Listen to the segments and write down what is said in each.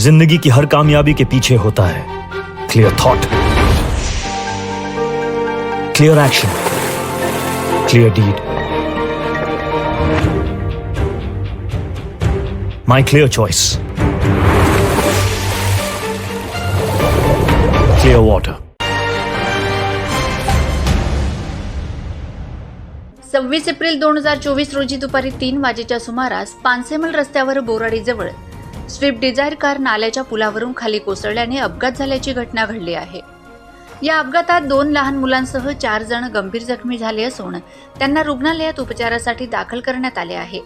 जिंदगी की हर कामयाबी के पीछे होता है। Clear thought clear action clear deed my clear choice clear water सव्वीस एप्रिल दोन हजार चोवीस रोजी दुपारी तीन वाजेच्या सुमारास पानसेमल रस्त्यावर बोराडीजवळ स्विफ्ट डिझायर कार नाल्याच्या पुलावरून खाली कोसळल्याने अपघात झाल्याची घटना घडली आहे. या अपघातात दोन लहान मुलांसह चार जण गंभीर जखमी झाले असून त्यांना रुग्णालयात उपचारासाठी दाखल करण्यात आले आहे.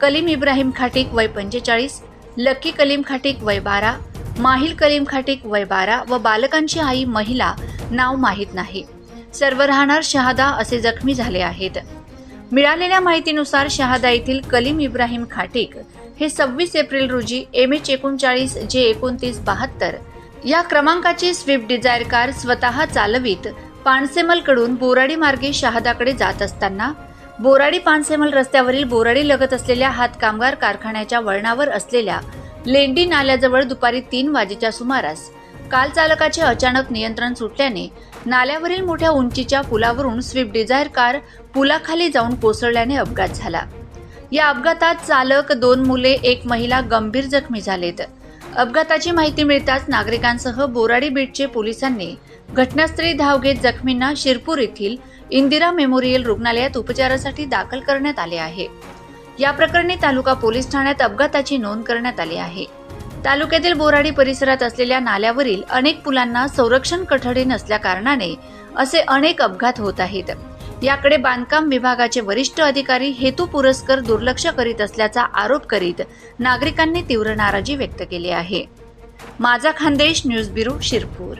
कलीम इब्राहिम खाटीक वय पंचेचाळीस लकी कलीम खाटीक वय बारा माहिल कलीम खाटीक वय बारा व बालकांची आई महिला नाव माहीत नाही. सर्व राहणार शहादा असे जखमी झाले आहेत. मिळालेल्या माहितीनुसार शहादा येथील कलीम इब्राहिम खाटीक हे सव्वीस एप्रिल रोजी एम एच एकोणचाळीस जे एकोणतीस बहात्तर या क्रमांकाची स्विफ्ट डिझायर कार स्वतः चालवीत पानसेमलकडून बोराडी मार्गे शहादाकडे जात असताना बोराडी पानसेमल रस्त्यावरील बोराडी लगत असलेल्या हातकामगार कारखान्याच्या वळणावर असलेल्या लेंडी नाल्याजवळ दुपारी तीन वाजेच्या सुमारास काल चालकाचे अचानक नियंत्रण सुटल्याने नाल्यावरील मोठ्या उंचीच्या पुलावरून स्विफ्ट डिझायर कार पुलाखाली जाऊन कोसळल्याने अपघात झाला. या अपघातात चालक दोन मुले एक महिला गंभीर जखमी झालेत. अपघाताची माहिती मिळताच नागरिकांसह बोराडी बीटचे पोलिसांनी घटनास्थळी धाव घेत जखमींना शिरपूर येथील इंदिरा मेमोरियल रुग्णालयात उपचारासाठी दाखल करण्यात आले आहे. या प्रकरणी तालुका पोलीस ठाण्यात अपघाताची नोंद करण्यात आली आहे. तालुक्यातील बोराडी परिसरात असलेल्या नाल्यावरील अनेक पुलांना संरक्षण कठडे नसल्या कारणाने असे अनेक अपघात होत आहेत. याकडे बांधकाम विभागाचे वरिष्ठ अधिकारी हेतू पुरस्कर दुर्लक्ष करीत असल्याचा आरोप करीत नागरिकांनी तीव्र नाराजी व्यक्त केली आहे. माझा खानदेश न्यूज ब्युरो शिरपूर.